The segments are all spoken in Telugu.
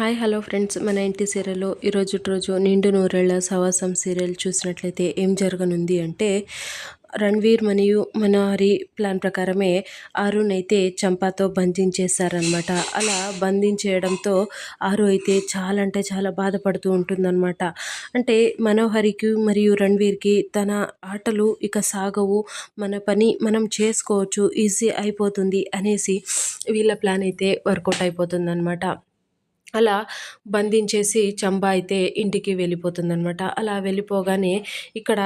Hi hello friends. మన ఇంటి సీరియల్లో ఈరోజు రోజు నిండు నూరేళ్ళ సవాసం సీరియల్ చూసినట్లయితే ఏం జరగనుంది అంటే రణ్వీర్ మరియు మనోహరి ప్లాన్ ప్రకారమే అరుణ్ అయితే చంపాతో బంధించేశారనమాట అలా బంధించేయడంతో ఆరు అయితే చాలా అంటే చాలా బాధపడుతూ ఉంటుందన్నమాట. అంటే మనోహరికి మరియు రణ్వీర్కి తన ఆటలు ఇక సాగవు మన పని మనం చేసుకోవచ్చు ఈజీ అయిపోతుంది అనేసి వీళ్ళ ప్లాన్ అయితే వర్కౌట్ అయిపోతుందన్నమాట. అలా బంధించేసి చంబా అయితే ఇంటికి వెళ్ళిపోతుందనమాట అలా వెళ్ళిపోగానే ఇక్కడ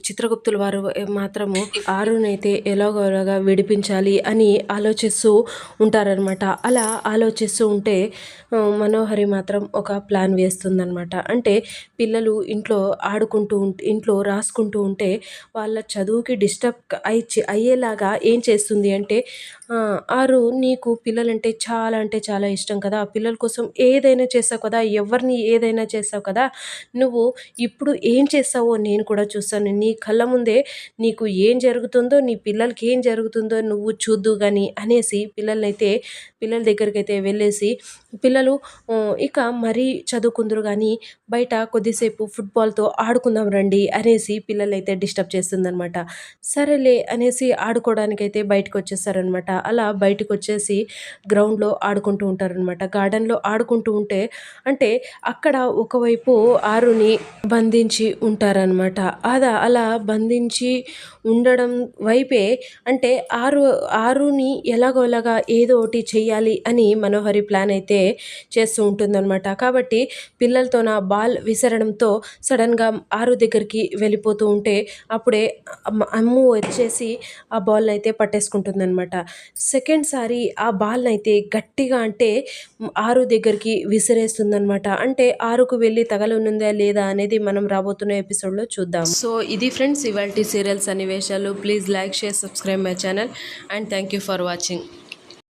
చిత్రగుప్తుల వారు మాత్రము ఆరునైతే ఎలాగోలాగా విడిపించాలి అని ఆలోచిస్తూ ఉంటారనమాట అలా ఆలోచిస్తూ ఉంటే మనోహరి మాత్రం ఒక ప్లాన్ వేస్తుందనమాట అంటే పిల్లలు ఇంట్లో ఆడుకుంటూ ఇంట్లో రాసుకుంటూ ఉంటే వాళ్ళ చదువుకి డిస్టర్బ్ అయి అయ్యేలాగా ఏం చేస్తుంది అంటే ఆరు నీకు పిల్లలంటే చాలా అంటే చాలా ఇష్టం కదా. పిల్లల కోసం ఏదైనా చేసావు కదా ఎవరిని ఏదైనా చేసావు కదా నువ్వు ఇప్పుడు ఏం చేస్తావో నేను కూడా చూస్తాను. నీ కళ్ళ ముందే నీకు ఏం జరుగుతుందో నీ పిల్లలకి ఏం జరుగుతుందో నువ్వు చూద్దు కానీ అనేసి పిల్లలనైతే పిల్లల దగ్గరికి అయితే వెళ్ళేసి పిల్లలు ఇక మరీ చదువుకుందరు కానీ బయట కొద్దిసేపు ఫుట్బాల్తో ఆడుకుందాం రండి అనేసి పిల్లలైతే డిస్టర్బ్ చేస్తుందనమాట సరేలే అనేసి ఆడుకోవడానికైతే బయటకు వచ్చేస్తారనమాట అలా బయటకు వచ్చేసి గ్రౌండ్లో ఆడుకుంటూ ఉంటారనమాట గార్డెన్లో ఆడుకుంటూ ఉంటే అంటే అక్కడ ఒకవైపు ఆరుని బంధించి ఉంటారనమాట అదా అలా బంధించి ఉండడం వైపే అంటే ఆరు ఆరుని ఎలాగోలాగా ఏదో ఒకటి చేయాలి అని మనోహరి ప్లాన్ అయితే చేస్తూ ఉంటుందన్నమాట. కాబట్టి పిల్లలతో నా బాల్ విసరడంతో సడన్గా ఆరు దగ్గరికి వెళ్ళిపోతూ ఉంటే అప్పుడే అమ్ము వచ్చేసి ఆ బాల్ అయితే పట్టేసుకుంటుందన్నమాట. సెకండ్ సారి ఆ బాల్ని అయితే గట్టిగా అంటే ఆరు దగ్గరికి విసిరేస్తుందనమాట అంటే ఆరుకు వెళ్ళి తగలనుందా లేదా అనేది మనం రాబోతున్న ఎపిసోడ్లో చూద్దాం. సో ఇది ఫ్రెండ్స్ ఇవాళ సీరియల్ సన్నివేశాలు. Please like share subscribe my channel and thank you for watching.